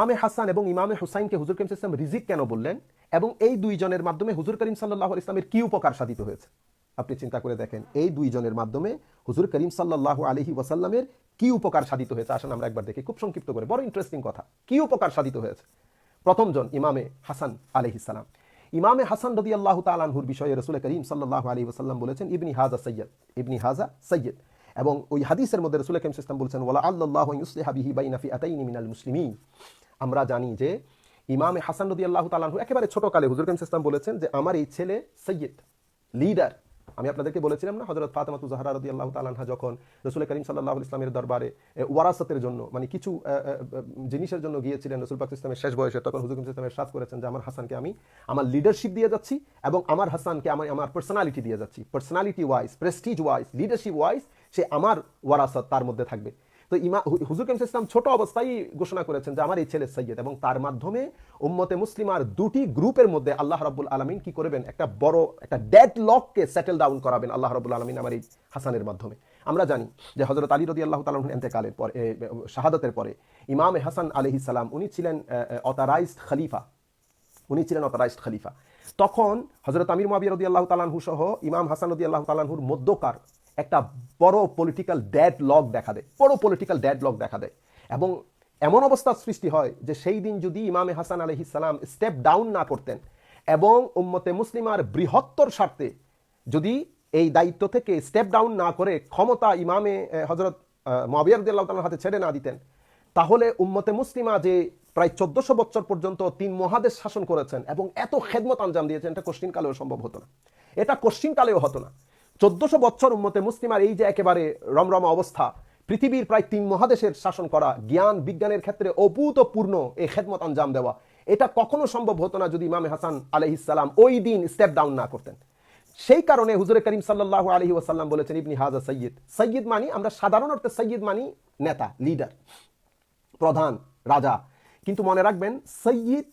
ইমামে হাসান এবং ইমামে হুসাইনকে হুজুর করিম ইসলাম রিজিক কেন বললেন? এবং এই দুইজনের মাধ্যমে হুজুর করিম সাল্লাহ ইসলামের কি উপকার সাধিত হয়েছে? আপনি চিন্তা করে দেখেন, এই দুইজনের মাধ্যমে হুজুর করিম সাল্লাহ আলহি ওয়াসাল্লামের কি উপকার সাধিত হয়েছে? আসেন আমরা একবার দেখি, খুব সংক্ষিপ্ত করে, বড় ইন্টারেস্টিং কথা। কি উপকার সাধিত হয়েছে? প্রথমজন ইমামে হাসান আলহিসাল্লাম ইমামে হাসান রদি আল্লাহ তালানহুর বিষয়ে রসুল করিম সাল্লাহ আলী ওসাল্লাম বলেছেন, ইবনি হাজা সৈয়দ ইবনি হাজা সৈয়দ এবং ওই হাদিসের মধ্যে রসুল করিম ইসলাম বলছেন ওলা আল্লাহ ইউসলিহাবিহি বাইনাফি আতাইনি মিনাল মুসলিমি আমরা জানি যে ইমামে হাসান রদি আল্লাহ তালানহু একেবারে ছোটকালে হুজুর করিম ইসলাম বলেছেন যে আমার এই ছেলে সৈয়দ লিডার আমি আপনাদেরকে বলেছিলাম না হজরত ফাতেমাতু জাহরা রদি আল্লাহ তালানহা যখন রসুল করিম সাল্লাহ ইসলামের দরবারে ওয়ারাসতের জন্য মানে কিছু জিনিসের জন্য গিয়েছিলেন রসুল পাক ইসলামের শেষ বয়সে, তখন হুজুর ইসলামের সাথ করেছেন যে আমার হাসানকে আমি, আমার লিডারশিপ দিয়ে যাচ্ছি এবং আমার হাসানকে আমি, আমার পার্সোনালিটি দিয়ে যাচ্ছি। Personality wise prestige wise leadership wise সে আমার ওয়ারাসত তার মধ্যে থাকবে। তো ইমা হুজুর কেমস ইসলাম ছোট অবস্থায় ঘোষণা করেছেন যে, আমার এই ছেলে সৈয়দ। এবং তার মাধ্যমে উম্মতে মুসলিমার দুটি গ্রুপের মধ্যে আল্লাহ রাবুল আলমিন কি করবেন? একটা বড়, একটা ডেড লককে সেটেল ডাউন করাবেন আল্লাহ রাব্বুল আলমিন আমার এই হাসানের মাধ্যমে। আমরা জানি যে হজরত আলী রদি আল্লাহ তালন এন্তেকালের পরে শাহাদতের পরে ইমাম হাসান আলহি সালাম, উনি ছিলেন অতারাইজড খলিফা উনি ছিলেন অতারাইজড খলিফা তখন হজরত আমির মাবিয়া রদি আল্লাহ তালানহু সহ ইমাম হাসান রদি আল্লাহ তালানহুর মধ্যকার একটা বড় পলিটিক্যাল ড্যাড লক দেখা দেয়, বড় পলিটিক্যাল ড্যাড লক দেখা দেয়। এবং এমন অবস্থার সৃষ্টি হয় যে সেই দিন যদি ইমামে হাসান আলহি সালাম স্টেপ ডাউন না করতেন এবং উম্মতে মুসলিমার বৃহত্তর স্বার্থে যদি এই দায়িত্ব থেকে স্টেপ ডাউন না করে ক্ষমতা ইমামে হজরত মাবিয়ার দিল্লাহ হাতে ছেড়ে না দিতেন, তাহলে উম্মতে মুসলিমা যে প্রায় চোদ্দশো বছর পর্যন্ত তিন মহাদেশ শাসন করেছেন এবং এত খেদমত আঞ্জাম দিয়েছেন, এটা কোশ্চিন কালেও সম্ভব হতো না। এটা কোশ্চিন কালেও হতো না। চোদ্দশো বছর উম্মতে মুসলিমার এই যে একেবারে রমরমা অবস্থা, পৃথিবীর প্রায় তিন মহাদেশের শাসন করা, জ্ঞান, বিজ্ঞানের ক্ষেত্রে অভূতপূর্ণ এই খেদমত আঞ্জাম দেওয়া, এটা কখনো সম্ভব হতো না যদি ইমামে হাসান আলহিসাল্লাম ওই দিন স্টেপ ডাউন না করতেন। সেই কারণে হুজুরে করিম সাল্লাহ আলহি ওয়াসাল্লাম বলেছেন, ইবনি হাজা সৈয়দ। সৈয়দ মানি, আমরা সাধারণ অর্থে সৈয়দ মানি নেতা লিডার প্রধান, রাজা। কিন্তু মনে রাখবেন, সৈয়দ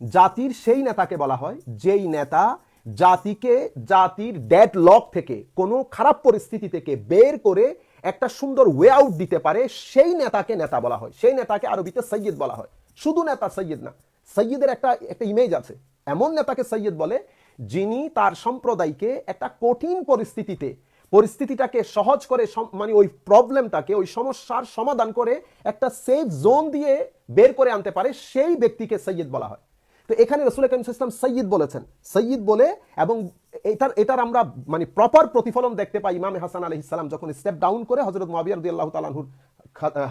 জাতির সেই নেতাকে বলা হয়, যেই নেতা জাতিকে, জাতির ডেড লক থেকে, কোনো খারাপ পরিস্থিতি থেকে বের করে একটা সুন্দর ওয়ে আউট দিতে পারে সেই নেতাকে নেতা বলা হয়। সেই নেতাকে আরবিতে সৈয়দ বলা হয়। শুধু নেতা সৈয়দ না, সৈয়দের একটা একটা ইমেজ আছে। এমন নেতাকে সৈয়দ বলে যিনি তার সম্প্রদায়কে একটা কঠিন পরিস্থিতিতে, পরিস্থিতিটাকে সহজ করে মানে ওই প্রবলেমটাকে ওই সমস্যার সমাধান করে একটা সেফ জোন দিয়ে বের করে আনতে পারে সেই ব্যক্তিকে সৈয়দ বলা হয়। তো এখানে রসুল করিম ইসলাম সৈয়দ বলেছেন। সৈয়দ বলে এবং এটার এটার আমরা মানে প্রপার প্রতিফলন দেখতে পাই ইমাম হাসান আলহ ইসলাম যখন স্টেপ ডাউন করে হজরত মাবিয়ার আল্লাহ তালাহুর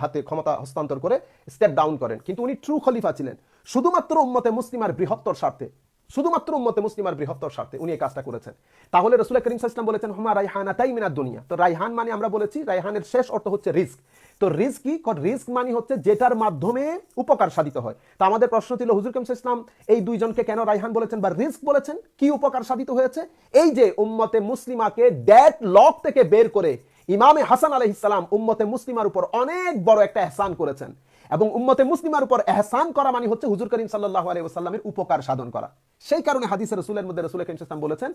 হাতে ক্ষমতা হস্তান্তর করে স্টেপ ডাউন করেন। কিন্তু উনি ট্রু খলিফা ছিলেন। শুধুমাত্র উম্মতে মুসলিমার বৃহত্তর স্বার্থে। শুধুমাত্র উম্মতে মুসলিমার বৃহত্তর স্বার্থে উনি এই কাজটা করেছেন। তাহলে রসুল করিম ইসলাম বলেছেন, হুমা রাইহানা তাই মিনার দুনিয়া। তো রাইহান মানে আমরা বলেছি, রাইহানের শেষ অর্থ হচ্ছে রিস্ক। তো রিস্ক কি? রিস্ক মানে হচ্ছে যেটার মাধ্যমে উপকার সাধিত হয়। তা আমাদের প্রশ্ন ছিল, হুজুর করিম ইসলাম এই দুইজনকে কেন রাইহান বলেছেন বা রিস্ক বলেছেন? কি উপকার সাধিত হয়েছে? এই যে উম্মতে মুসলিমাকে ড্যাট লক থেকে বের করে ইমামে হাসান আলহ ইসলাম উম্মতে মুসলিমার উপর অনেক বড় একটা এহসান করেছেন। এবং উম্মতে মুসলিমার উপর এহসান করা মানে হচ্ছে হুজুর করিম সাল্লাহ আলাইহি ওয়াসাল্লামের উপকার সাধন করা। সেই কারণে হাদিসের রাসূলের মধ্যে রাসূল করিম সাল্লাল্লাহু বলেছেন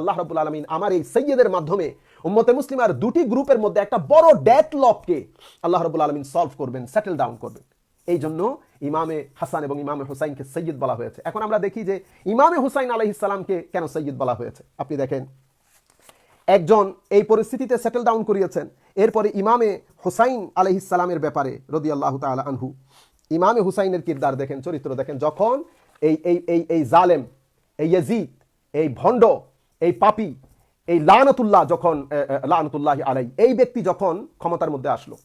আল্লাহ রাব্বুল আলামিন আমার এই সৈয়দের মাধ্যমে উম্মতে মুসলিমার দুটি গ্রুপের মধ্যে একটা বড় ডেডলককে আল্লাহ রাব্বুল আলামিন সলভ করবেন সেটেল ডাউন করবেন। এই জন্য ইমামে হাসান এবং ইমামে হুসাইনকে সৈয়দ বলা হয়েছে। এখন আমরা দেখি যে ইমামে হুসাইন আলাইহিস সালামকে কেন সৈয়দ বলা হয়েছে। আপনি দেখেন, একজন এই পরিস্থিতিতে সেটেল ডাউন করিয়েছেন এরপরে ইমামে হুসাইন আলহিসালামের ব্যাপারে রদি আল্লাহ তালা আনহু, ইমামে হুসাইনের কিরদার দেখেন, চরিত্র দেখেন, যখন এই এই এই এই জালেম, এই ইয়াজিদ, এই ভণ্ড, এই পাপি, এই লানতুল্লাহ যখন লানতুল্লাহ আলাই এই ব্যক্তি যখন ক্ষমতার মধ্যে আসলো,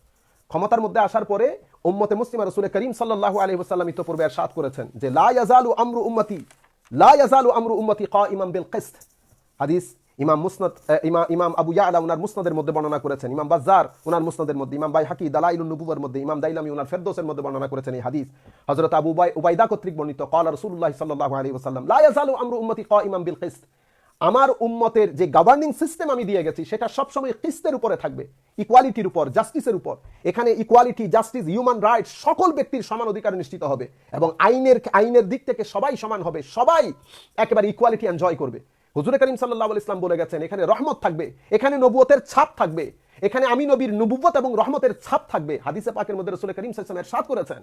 ক্ষমতার মধ্যে আসার পরে উম্মতে মুসলিম রসুল করিম সাল্লাহ আলহি ওসাল্লাম ইতপূর্বে সাত করেছেন যে, লা ইয়াজালু আমরু উম্মতি, লা ইয়াজালু আমরু উম্মতি কা ইমাম বিল কিস্ত। হাদিস ইমাম মুসনদ ইমাম ইমাম আবু ইয়ালা, উনার মুসনদের মধ্যে বর্ণনা করেছেন। ইমাম বাজার উনার মুসনদের মধ্যে, ইমাম বাই হাকি দালাইলুন নবুবের মধ্যে, ইমাম দাইলামি, উনার ফেরদৌসের মধ্যে বর্ণনা করেছেন এই হাদিস। হযরত আবু বাই উবাইদা কর্তৃক বর্ণিত, ক্বালা রাসূলুল্লাহ সাল্লাল্লাহু আলাইহি ওয়াসাল্লাম, লা ইয়াজালু আমরু উম্মতি কাইমান বিল কিসত। আমার উম্মতের যে গভর্নিং সিস্টেম আমি দিয়ে গেছি, সেটা সবসময় কিস্তের উপরে থাকবে ইকুয়ালিটির উপর জাস্টিসের উপর। এখানে ইকুয়ালিটি জাস্টিস হিউম্যান রাইটস সকল ব্যক্তির সমান অধিকার নিশ্চিত হবে এবং আইনের আইনের দিক থেকে সবাই সমান হবে, সবাই একেবারে ইকুয়ালিটি এনজয় করবে। হুজুর করিম সাল্লাহ ইসলাম বলে গেছেন, এখানে রহমত থাকবে, এখানে নবুয়তের ছাপ থাকবে, এখানে আমি নবীর নবুবত এবং রহমতের ছাপ থাকবে, হাদিসে পাকের মধ্যে রসুল করিম সাল্লামের সাথ করেছেন।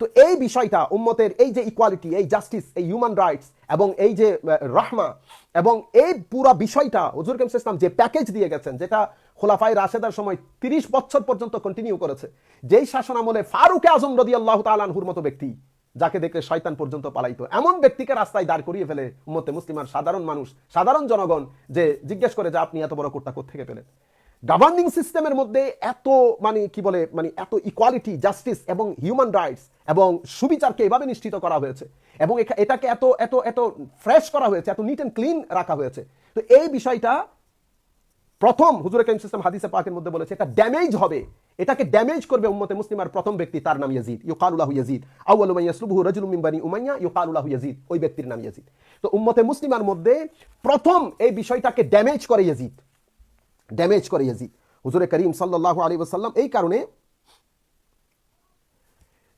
তো এই বিষয়টা উম্মতের এই যে ইকুয়ালিটি এই জাস্টিস এই হিউম্যান রাইটস এবং এই যে রহমা এবং এই পুরা বিষয়টা হুজুর করিম ইসলাম যে প্যাকেজ দিয়ে গেছেন, যেটা খোলাফাই রাশেদার সময় তিরিশ বছর পর্যন্ত কন্টিনিউ করেছে, যেই শাসন আমলে ফারুক আজম রদি আল্লাহ তালানহুর মতো ব্যক্তি যাকে দেখলে শয়তান পর্যন্ত পালাইতো। এমন ব্যক্তিকে রাস্তায় দাঁড় করিয়ে ফেলে উম্মতে মুসলিমার সাধারণ মানুষ, সাধারণ জনগণ যে জিজ্ঞেস করে যে আপনি এত বড় কোর্টা থেকে পেলেন? গভর্নিং সিস্টেমের মধ্যে এত মানে কি বলে মানে এত ইকুয়ালিটি জাস্টিস এবং হিউম্যান রাইটস এবং সুবিচারকে এভাবে নিশ্চিত করা হয়েছে এবং এটাকে এত এত এত ফ্রেশ করা হয়েছে, এত নিট অ্যান্ড ক্লিন রাখা হয়েছে। তো এই বিষয়টা প্রথম হুজুর কাইম সিস্টেম হাদিসে পাকের মধ্যে বলেছে, এটা ড্যামেজ হবে। এটাকে ড্যামেজ করবে উম্মতে মুসলিমার প্রথম ব্যক্তি তার নাম ইয়াজিদ। ইউকালুল্লাহু ইয়াজিদ। আউয়ালু মান ইয়াসলুবুহু রাজুলুম মিন বানি উমাইয়া ইউকালুল্লাহু ইয়াজিদ। ওই ব্যক্তির নাম ইয়াজিদ। তো উম্মতে মুসলিমার মধ্যে প্রথম এই বিষয়টাকে ড্যামেজ করে ইয়াজিদ। ড্যামেজ করে ইয়াজিদ। হুজুরে করিম সাল্লাল্লাহু আলাইহি ওয়াসাল্লাম এই কারণে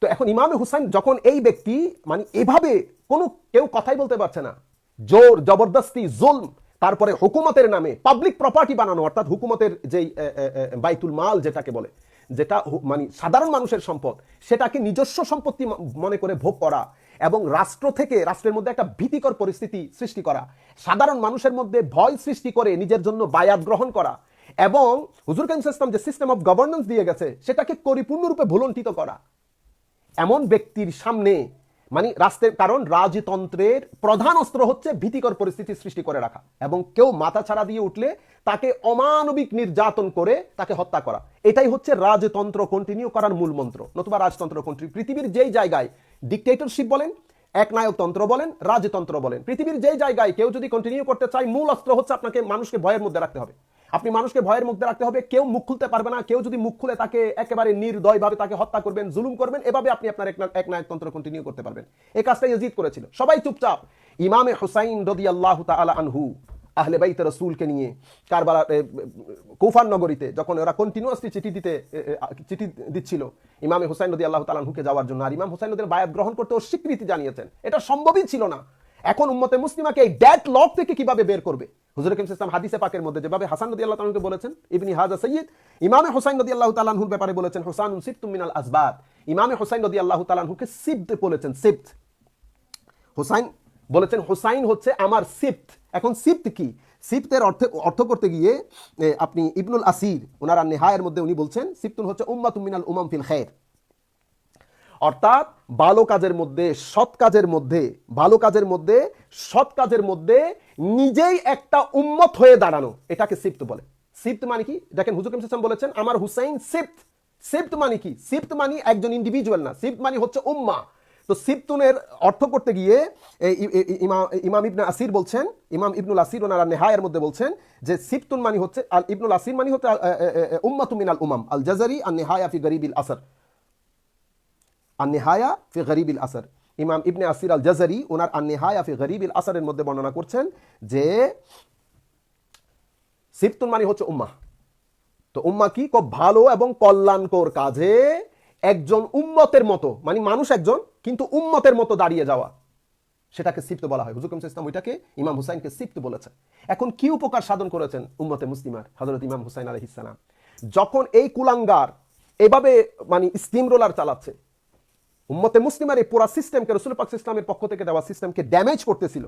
তো এখন ইমামে হুসাইন যখন এই ব্যক্তি মানে এভাবে কোনো কেউ কথাই বলতে পারছে না। জোর, জবরদস্তি, জুলম তারপরে হুকুমতের নামে পাবলিক প্রপার্টি বানানো, অর্থাৎ হুকুমতের যেই বাইতুল মাল যেটাকে বলে, যেটা মানে সাধারণ মানুষের সম্পদ, সেটাকে নিজস্ব সম্পত্তি মনে করে ভোগ করা এবং রাষ্ট্র থেকে, রাষ্ট্রের মধ্যে একটা ভীতিকর পরিস্থিতি সৃষ্টি করা, সাধারণ মানুষের মধ্যে ভয় সৃষ্টি করে নিজের জন্য বায়াত গ্রহণ করা এবং হুজুর কাইম ইসলাম যে সিস্টেম অফ গভর্নেন্স দিয়ে গেছে, সেটাকে পরিপূর্ণরূপে ভুলন্টিত করা। এমন ব্যক্তির সামনে মানে রাষ্ট্রের, কারণ রাজতন্ত্রের প্রধান অস্ত্র হচ্ছে ভীতিকর পরিস্থিতি সৃষ্টি করে রাখা। এবং কেউ মাথা ছাড়া দিয়ে উঠলে তাকে অমানবিক নির্যাতন করে তাকে হত্যা করা। এটাই হচ্ছে রাজতন্ত্র কন্টিনিউ করার মূল মন্ত্র। নতুবা রাজতন্ত্র কন্টিনিউ পৃথিবীর যেই জায়গায় ডিকটেটরশিপ বলেন একনায়কতন্ত্র বলেন, রাজতন্ত্র বলেন, পৃথিবীর যেই জায়গায় কেউ যদি কন্টিনিউ করতে চায়, মূল অস্ত্র হচ্ছে আপনাকে মানুষকে ভয়ের মধ্যে রাখতে হবে। আপনি মানুষকে ভয়ের মধ্যে রাখতে হবে কেউ মুখ খুলতে পারবে না কেউ যদি মুখ খুলে তাকে একেবারে নির্দয়ভাবে তাকে হত্যা করবেন জুলুম করবেন এভাবে আপনি আপনার এক- নায়কতন্ত্র কন্টিনিউ করতে পারবেন। এই কাজটা ইয়াজিদ করেছিল। সবাই চুপচাপ। ইমামে হুসাইন রদি আল্লাহ আনহু আহলে বাইত রসুলকে নিয়ে কারবার কৌফান নগরীতে যখন ওরা কন্টিনিউয়াসলি চিঠি দিতে এ, এ, চিঠি দিচ্ছিল ইমামে হুসাইন নদী আল্লাহ তালাহুকে যাওয়ার জন্য। আর ইমাম হুসাইন নদীর বায়াত গ্রহণ করতে স্বীকৃতি জানিয়েছেন। এটা সম্ভবই ছিল না। এখন উম্মতে মুসলিমাকে এই ড্যাট লক থেকে কীভাবে বের করবে? হুজুর কিম ইসলাম হাদিসে পাকের মধ্যে যেভাবে হাসান নদী আল্লাহ তালাহুকে বলেছেন, ইবনি হাজা সৈয়দ, ইমামে হুসাইন নদী আল্লাহ তালাহুর ব্যাপারে বলেছেন হুসান সিফতুম মিনাল আসবাদ ইমামে হুসাইন নদী আল্লাহ তালাহুকে সিফত বলেছেন, সিফত। হুসাইন বলেছেন, হুসাইন হচ্ছে আমার সিফট এখন সিফট কি? সিফতের অর্থ অর্থ করতে গিয়ে আপনি ইবনুল আসির ওনার নেহায়ের মধ্যে উনি বলছেন, সিফতুন হচ্ছে উম্মাতুম মিনাল উমাম ফিল খায়ের অর্থাৎ ভালো কাজের মধ্যে, সৎ কাজের মধ্যে, ভালো কাজের মধ্যে, সৎ কাজের মধ্যে নিজেই একটা উম্মত হয়ে দাঁড়ানো, এটাকে সিফত বলে। সিফত মানে কি? দেখেন হুজুর কিম সিস্টেম বলেছেন, আমার হুসাইন সিফত। সিফত মানে কি? সিফত মানে একজন ইন্ডিভিজুয়াল না, সিফত মানে হচ্ছে উম্মা। তো সিফতুনের অর্থ করতে গিয়ে ইমাম ইবনে আসির বলছেন, ইমাম ইবনুল আসির ওনারা নেহায়ের মধ্যে বলছেন যে সিফতুন মানে হচ্ছে, আল ইবনুল আসির মানে হচ্ছে উম্মাতু মিনাল উমাম, আল জাজারি আল নেহায়া ফি গরিবিল আসর। আন্নেহায়া ফি গরিবিল আসর। ইমাম ইবনে আসির আল জাজারি ওনার আন্নেহায়া ফি গরিবিল আসরের মধ্যে বর্ণনা করছেন যে সিফতুন মানে হচ্ছে উম্মা তো উম্মা কি? খুব ভালো এবং কল্যাণকর কাজে একজন উম্মতের মতো মানে মানুষ একজন, কিন্তু উম্মতের মতো দাঁড়িয়ে যাওয়া। সেটাকে সিফত বলা হয়। হুজুর ইসলাম ওইটাকে ইমাম হুসাইনকে সিফত বলেছে এখন কি উপকার সাধন করেছেন উম্মতে মুসলিমার? হজরত ইমাম হুসাইন আলহ ইসলাম যখন এই কুলাঙ্গার এভাবে মানে স্টিম রোলার চালাচ্ছে উম্মতে মুসলিমের এই পুরা সিস্টেমকে রসুল পাক ইসলামের পক্ষ থেকে দেওয়া সিস্টেমকে ড্যামেজ করতেছিল।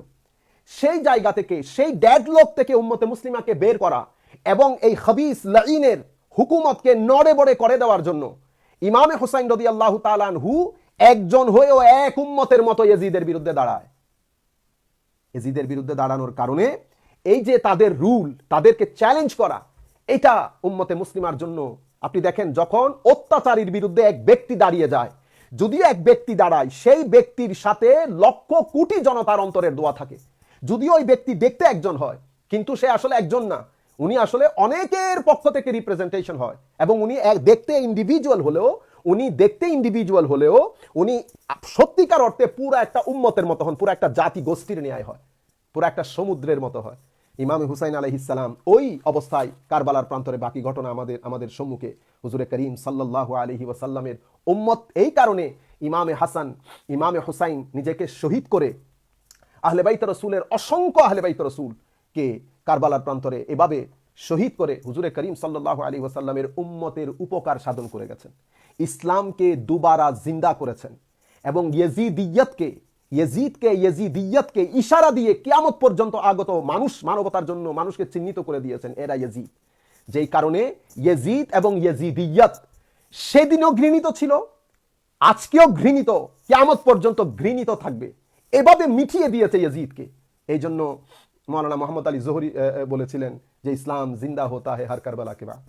সেই জায়গা থেকে, সেই ড্যাডলক থেকে উম্মতে মুসলিমাকে বের করা এবং এই হবিস লাইনের হুকুমতকে নড়ে বড়ে করে দেওয়ার জন্য ইমামে হুসাইন রদি আল্লাহ তালানহু একজন হয়েও এক উম্মতের মতো এজিদের বিরুদ্ধে দাঁড়ায়। এজিদের বিরুদ্ধে দাঁড়ানোর কারণে এই যে তাদের রুল, তাদেরকে চ্যালেঞ্জ করা, এটা উম্মতে মুসলিমার জন্য, আপনি দেখেন যখন অত্যাচারীর বিরুদ্ধে এক ব্যক্তি দাঁড়িয়ে যায় যদিও এক ব্যক্তি দাঁড়ায়, সেই ব্যক্তির সাথে লক্ষ কোটি জনতার অন্তরের দোয়া থাকে। যদিও ওই ব্যক্তি দেখতে একজন হয়, কিন্তু সে আসলে একজন না, উনি আসলে অনেকের পক্ষ থেকে রিপ্রেজেন্টেশন হয় এবং উনি এক দেখতে ইন্ডিভিজুয়াল হলেও, উনি দেখতে ইন্ডিভিজুয়াল হলেও, উনি সত্যিকার অর্থে পুরো একটা উম্মতের মতো হন, পুরো একটা জাতি গোষ্ঠীর ন্যায় হয়, পুরো একটা সমুদ্রের মতো হয়। ইমাম হুসাইন আলহিসাম ওই অবস্থায় কারবালার প্রান্তরে বাকি ঘটনা আমাদের আমাদের সম্মুখে হুজুরে করিম সাল্লাহ আলহি ওয়াসাল্লামের উম্মত এই কারণে ইমামে হাসান, ইমামে হুসাইন নিজেকে শহীদ করে আহলে বাইত রসুলের অসংখ্য আহলে বাইত রসুল কে কারবালার প্রান্তরে এভাবে শহীদ করে হুজুরে করিম সাল্লাহ আলী ওয়াসাল্লামের উম্মতের উপকার সাধন করে গেছেন। ইসলামকে দুবারা জিন্দা করেছেন এবং ইয়েজিদিয়তকে ইয়েজিদকে ইয়েজিদিয়তকে ইশারা দিয়ে কিয়ামত পর্যন্ত আগত মানুষ, মানবতার জন্য মানুষকে চিহ্নিত করে দিয়েছেন এরা ইয়েজিদ। যেই কারণে ইয়েজিদ এবং ইয়েজিদিয়ত সেদিনও ঘৃণিত ছিল, আজকেও ঘৃণিত, কিয়ামত পর্যন্ত ঘৃণিত থাকবে। এভাবে মিঠিয়ে দিয়েছে ইয়েজিদকে এই জন্য মৌলানা মোহাম্মদ আলী জোহরি বলেছিলেন যে ইসলাম জিন্দা হতা হে হার কারবালা কে বাদ।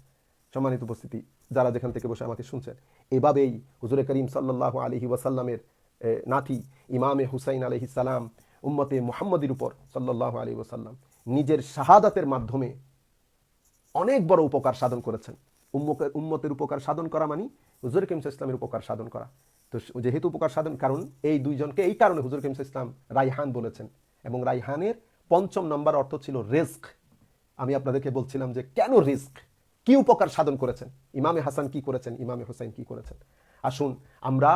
সম্মানিত উপস্থিতি, যারা যেখান থেকে বসে আমাকে শুনছেন, এভাবেই হুজুরে করিম সাল্লাহ আলহি ওয়াসাল্লামের নাতি ইমামে হুসাইন আলহি সালাম উম্মতে মুহাম্মদের উপর সাল্লাহ আলী ওয়াসাল্লাম নিজের শাহাদাতের মাধ্যমে অনেক বড় উপকার সাধন করেছেন। উম্মকের উম্মতের উপকার সাধন করা মানে হুজুর কেমসা ইসলামের উপকার সাধন করা। তো যেহেতু উপকার সাধন, কারণ এই দুইজনকে এই কারণে হুজুর কেমসা ইসলাম রাইহান বলেছেন। এবং রাইহানের পঞ্চম নম্বর অর্থ ছিল রিস্ক আমি আপনাদেরকে বলছিলাম যে কেন রিস্ক কি উপকার সাধন করেছেন? ইমামে হাসান কি করেছেন? ইমামে হুসাইন কি করেছেন? আসুন, আমরা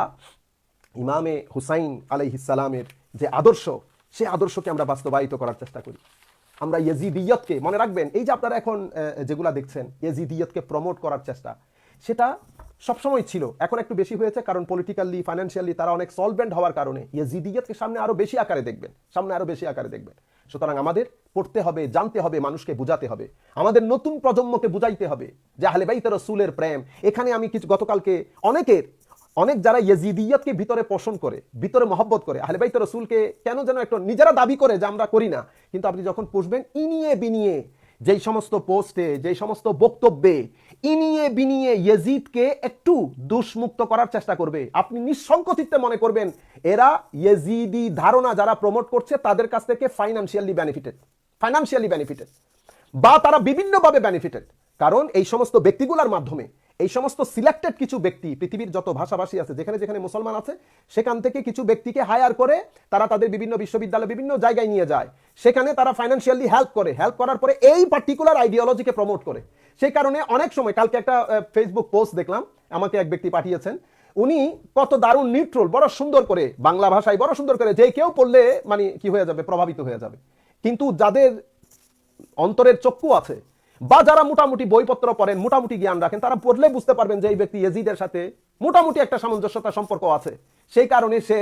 ইমামে হুসাইন আলাইহিসালামের যে আদর্শ, সে আদর্শকে আমরা বাস্তবায়িত করার চেষ্টা করি। আমরা ইয়েজিদিয়তকে মনে রাখবেন, এই যে আপনারা এখন যেগুলা দেখছেন, ইয়েজিদিয়তকে প্রমোট করার চেষ্টা, সেটা সবসময় ছিল, এখন একটু বেশি হয়েছে, কারণ পলিটিক্যালি ফাইন্যান্সিয়ালি তারা অনেক সলভেন্ট হওয়ার কারণে ইয়েজিদিয়তকে সামনে আরও বেশি আকারে দেখবেন, সামনে আরও বেশি আকারে দেখবেন। সুতরাং আমাদের পড়তে হবে, জানতে হবে, মানুষকে বুঝাতে হবে, আমাদের নতুন প্রজন্মকে বুঝাইতে হবে যে আহলে বাইত রসুলের প্রেম, এখানে আমি কিছু, গতকালকে অনেকের অনেক যারা ইয়েজিদিয়তকে ভিতরে পোষণ করে, ভিতরে মহব্বত করে, আহলে বাইত রসুলকে কেন যেন একটা নিজেরা দাবি করে যে আমরা করি না? কিন্তু আপনি যখন পুষবেন, ইনিয়ে বিনিয়ে যেই সমস্ত পোস্টে, যেই সমস্ত বক্তব্যে, ইনিয়ে বিনিয়ে ইয়েজিদকে একটু দুষ্মুক্ত করার চেষ্টা করবে। আপনি নিঃসংকোচিত্তে মনে করবেন, এরা ইয়েজিদি ধারণা যারা প্রমোট করছে, তাদের কাছ থেকে ফাইন্যান্সিয়ালি বেনিফিটেড ফাইন্যান্সিয়ালি বেনিফিটেড বা তারা বিভিন্নভাবে বেনিফিটেড কারণ এই সমস্ত ব্যক্তিগুলোর মাধ্যমে এই সমস্ত সিলেক্টেড কিছু ব্যক্তি, পৃথিবীর যত ভাষাভাষী আছে, যেখানে যেখানে মুসলমান আছে, সেখান থেকে কিছু ব্যক্তিকে হায়ার করে তারা তাদের বিভিন্ন বিশ্ববিদ্যালয়, বিভিন্ন জায়গায় নিয়ে যায়। সেখানে তারা ফাইন্যান্সিয়ালি হেল্প করে। হেল্প করার পরে এই পার্টিকুলার আইডিওলজিকে প্রমোট করে। সেই কারণে অনেক সময়, কালকে একটা ফেসবুক পোস্ট দেখলাম, আমাকে এক ব্যক্তি পাঠিয়েছেন। উনি কত দারুণ নিউট্রল বড় সুন্দর করে, বাংলা ভাষায় বড় সুন্দর করে, যে কেউ পড়লে মানে কি হয়ে যাবে, প্রভাবিত হয়ে যাবে। কিন্তু যাদের অন্তরের চক্ষু আছে বা যারা মোটামুটি বইপত্র পড়েন, মোটামুটি জ্ঞান রাখেন, তারা পড়লে বুঝতে পারবেন যে এই ব্যক্তি এজিদের সাথে মোটামুটি একটা সামঞ্জস্যতা সম্পর্ক আছে। সেই কারণে সে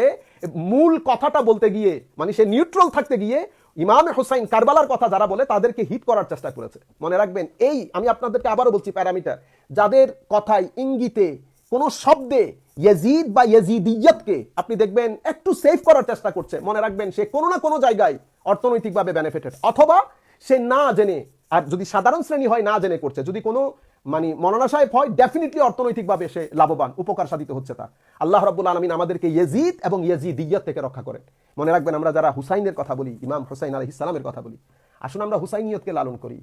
মূল কথাটা বলতে গিয়ে মানে সে নিউট্রাল থাকতে গিয়ে ইমাম হোসাইন কারবালার কথা যারা বলে, তাদেরকে হিট করার চেষ্টা করেছে। মনে রাখবেন, এই আমি আপনাদেরকে আবারও বলছি প্যারামিটার, যাদের কথায় ইঙ্গিতে কোন শব্দে ইয়েজিদ বা ইয়েজিদিয়তকে আপনি দেখবেন একটু সেভ করার চেষ্টা করছে। মনে রাখবেন, সে কোনো না কোনো জায়গায় অর্থনৈতিকভাবে বেনিফিটেড অথবা সে না জেনে আর যদি সাধারণ শ্রেণি হয় না জেনে করছে, যদি কোনো মানে মনানা সাহেব হয় ডেফিনেটলি অর্থনৈতিকভাবে সে লাভবান, উপকার সাধিত হচ্ছে তার। আল্লাহ রাব্বুল আলমিন আমাদেরকে ইয়েজিদ এবং ইয়েজিদিয়ত থেকে রক্ষা করেন। মনে রাখবেন আমরা যারা হুসাইনের কথা বলি, ইমাম হুসাইন আলহ ইসলামের কথা বলি, আসুন আমরা হুসাইনিয়তকে লালন করি।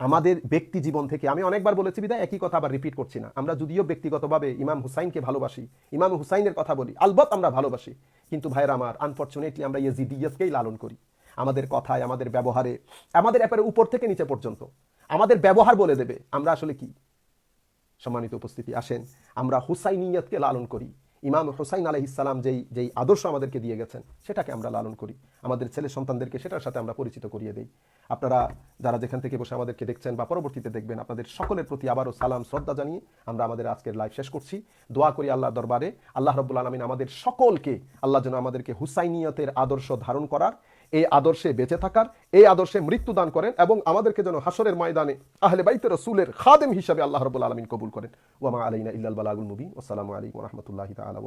আমাদের ব্যক্তি জীবন থেকে আমি অনেকবার বলেছি, বিদায়, একই কথা আবার রিপিট করছি না। আমরা যদিও ব্যক্তিগতভাবে ইমাম হুসাইনকে ভালোবাসি, ইমাম হুসাইনের কথা বলি আলবত আমরা ভালোবাসি, কিন্তু ভাইরা আমার আনফর্চুনেটলি আমরা ইয়েজিদিয়তকেই লালন করি। আমাদের কথায়, আমাদের ব্যবহারে, আমাদের ব্যাপারে উপর থেকে নিচে পর্যন্ত। আমাদের ব্যবহার বলে দেবে, আমরা আসলে কি? সম্মানিত উপস্থিতি, আসেন, আমরা হুসাইনিয়তকে লালন করি। ইমাম হুসাইন আলহিসাল্লাম যেই যেই আদর্শ আমাদেরকে দিয়ে গেছেন, সেটাকে আমরা লালন করি। আমাদের ছেলে সন্তানদেরকে সেটার সাথে আমরা পরিচিত করিয়ে দেই। আপনারা যারা যেখান থেকে বসে আমাদেরকে দেখছেন বা পরবর্তীতে দেখবেন, আপনাদের সকলের প্রতি আবারও সালাম, শ্রদ্ধা জানিয়ে আমরা আমাদের আজকের লাইভ শেষ করছি। দোয়া করি আল্লাহ দরবারে। আল্লাহ রব্বুল আলমিন আমাদের সকলকে, আল্লাহ যেন আমাদেরকে হুসাইনিয়তের আদর্শ ধারণ করার এই আদর্শে বেঁচে থাকার, এই আদর্শে মৃত্যু দান করেন এবং আমাদেরকে যেন হাসরের ময়দানে আহলে বাইতের রসুলের খাদেম হিসাবে আল্লাহ রবুল আলমিন কবুল করেন। ওয়ামা আলাইনা ইল্লাল বালাগুল মুবিন। আসসালামু আলাইকুম রহমতুল্লাহ তালা